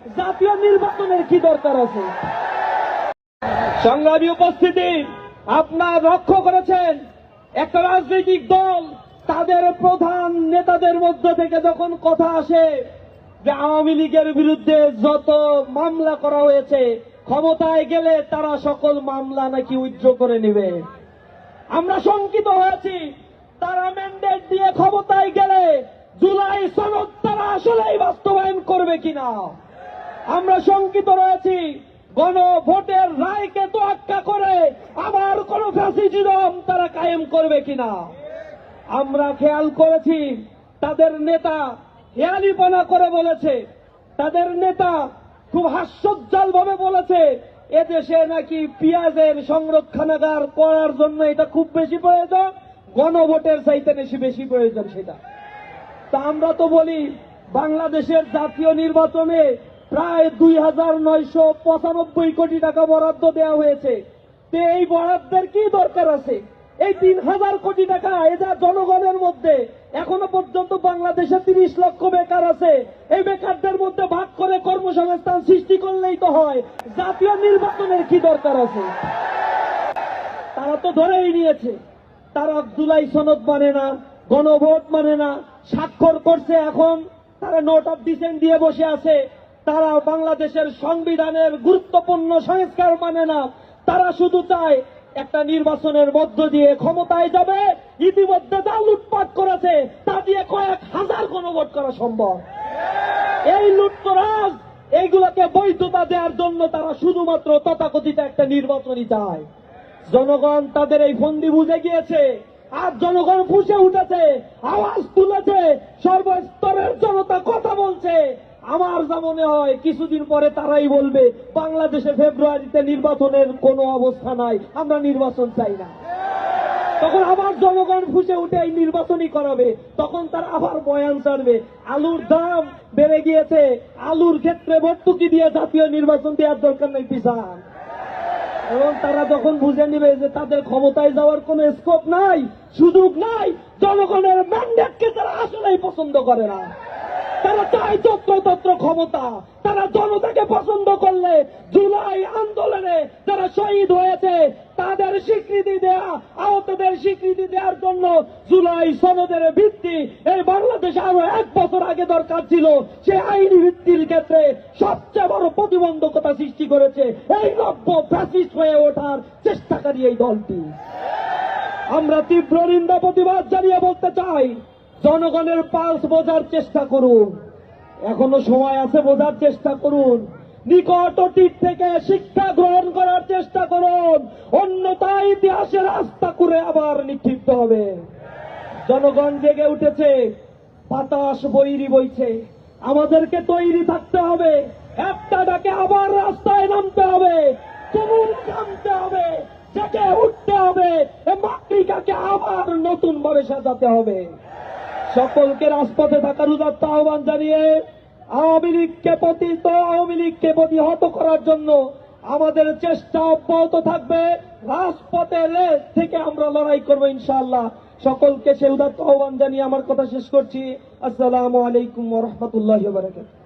জাতীয় নির্বাচনের কি দরকার আছে? সংগ্রামী উপস্থিতি, আপনার লক্ষ্য করেছেন, একটা রাজনৈতিক দল তাদের প্রধান নেতাদের মধ্য থেকে যখন কথা আসে যে আওয়ামী লীগের বিরুদ্ধে যত মামলা করা হয়েছে, ক্ষমতায় গেলে তারা সকল মামলা নাকি উজ্জ্ব করে নেবে। আমরা শঙ্কিত হয়েছি, তারা ম্যান্ডেট দিয়ে ক্ষমতায় গেলে জুলাই সনদ তারা আসলেই বাস্তবায়ন করবে কিনা? আমরা শঙ্কিত রয়েছি। গণ ভোটের রায়কে তোয়াক্কা করে আবার কোন ফ্যাসিজম তারা কায়েম করবে কিনা? আমরা খেয়াল করেছি, তাদের নেতা হেয়ালিপনা করে বলেছে। তাদের নেতা খুব হাস্যোজ্জ্বল ভাবে বলেছে, এদেশে নাকি পেঁয়াজের সংরক্ষণাগার করার জন্য এটা খুব বেশি প্রয়োজন, গণভোটের চাইতে বেশি বেশি প্রয়োজন সেটা। তা আমরা তো বলি, বাংলাদেশের জাতীয় নির্বাচনে প্রায় দুই হাজার নয়শো পঁচানব্বই কোটি টাকা বরাদ্দ দেওয়া হয়েছে। এই বরাদ্দের কি দরকার আছে? এই তিন হাজার কোটি টাকা এটা জনগণের মধ্যে এখনও পর্যন্ত বাংলাদেশে তিরিশ লক্ষ বেকার আছে, এই বেকারদের মধ্যে ভাগ করে কর্মসংস্থান সৃষ্টি করলেই তো হয়। জাতীয় নির্বাচনের কি দরকার আছে? তারা তো ধরেই নিয়েছে, তারা জুলাই সনদ মানে না, গণভোট মানে না, স্বাক্ষর করছে এখন, তারা নোট অফ ডিসেন্ট দিয়ে বসে আছে। তারা বাংলাদেশের সংবিধানের গুরুত্বপূর্ণ সংস্কার মানে না। তারা শুধু চায় একটা নির্বাচনের মধ্য দিয়ে ক্ষমতায় যাবে, ইতিমধ্যে যা লুটপাট করেছে, তা দিয়ে কয়েক হাজার গণভোট করা সম্ভব। এই লুটতরাজ, এইগুলোকে বৈধতা দেওয়ার জন্য তারা শুধুমাত্র তথাকথিত একটা নির্বাচনই চায়। জনগণ তাদের এই ফন্দি বুঝে গিয়েছে, আর জনগণ ফুসে উঠেছে, আওয়াজ তুলেছে, সর্বস্তরের জনতা কথা বলছে। আমার যা মনে হয়, কিছুদিন পরে তারাই বলবে, বাংলাদেশে ফেব্রুয়ারিতে নির্বাচনের কোনো অবস্থা নাই, আমরা নির্বাচন চাই না। তখন আবার জনগণ ফুসে উঠে এই নির্বাচনই করাবে। তখন তারা আবার বয়ান ছাড়বে, আলুর দাম বেড়ে গিয়েছে, আলুর ক্ষেত্রে ভর্তুকি দিয়ে জাতীয় নির্বাচন দেওয়ার দরকার নেই পিসান এবং তারা যখন বুঝে নিবে যে তাদের ক্ষমতায় যাওয়ার কোনো স্কোপ নাই, সুযোগ নাই, জনগণের ম্যান্ডেটকে তারা আসলেই পছন্দ করে না। তারা চায় যত্রতত্র ক্ষমতা। তারা জনতাকে পছন্দ করলে জুলাই আন্দোলনে যারা শহীদ হয়েছে, তাদের স্বীকৃতি দেয়া, আহতদের স্বীকৃতি দেওয়ার জন্য জুলাই সনদের ভিত্তি এই বাংলাদেশে আরও এক বছর আগে দরকার ছিল। সে আইনি ভিত্তির ক্ষেত্রে সবচেয়ে বড় প্রতিবন্ধকতা সৃষ্টি করেছে। এই নব্য ফ্যাসিস্ট হয়ে ওঠার চেষ্টাকারী এই দলটি। আমরা তীব্র নিন্দা, প্রতিবাদ জানিয়ে বলতে চাই জনগণের পালস বোঝার চেষ্টা করুন। এখনও সময় আছে বোঝার চেষ্টা করুন। নিকট অতীত থেকে শিক্ষা গ্রহণ করার চেষ্টা করুন। অন্যথায় ইতিহাসের রাস্তা করে আবার নিক্ষিপ্ত হবে। জনগণ জেগে উঠেছে, বাতাস বৈরি বইছে। আমাদেরকে তৈরি থাকতে হবে, একটা ডাকে আবার রাস্তায় নামতে হবে। তুমুল নামতে হবে, জেগে উঠতে হবে মাতৃকাকে আবার নতুন ভাবে সাজাতে হবে। সকলকে রাজপথে থাকার উদাত্ত আহ্বান জানিয়ে আওয়ামী লীগকে পতিত, আওয়ামী লীগকে প্রতিহত করার জন্য আমাদের চেষ্টা অব্যাহত থাকবে। রাজপথে লেজ থেকে আমরা লড়াই করব ইনশাআল্লাহ। সকলকে সে উদাত্ত আহ্বান জানিয়ে আমার কথা শেষ করছি। আসসালামু আলাইকুম রহমতুল্লাহ বারাকাতুহু।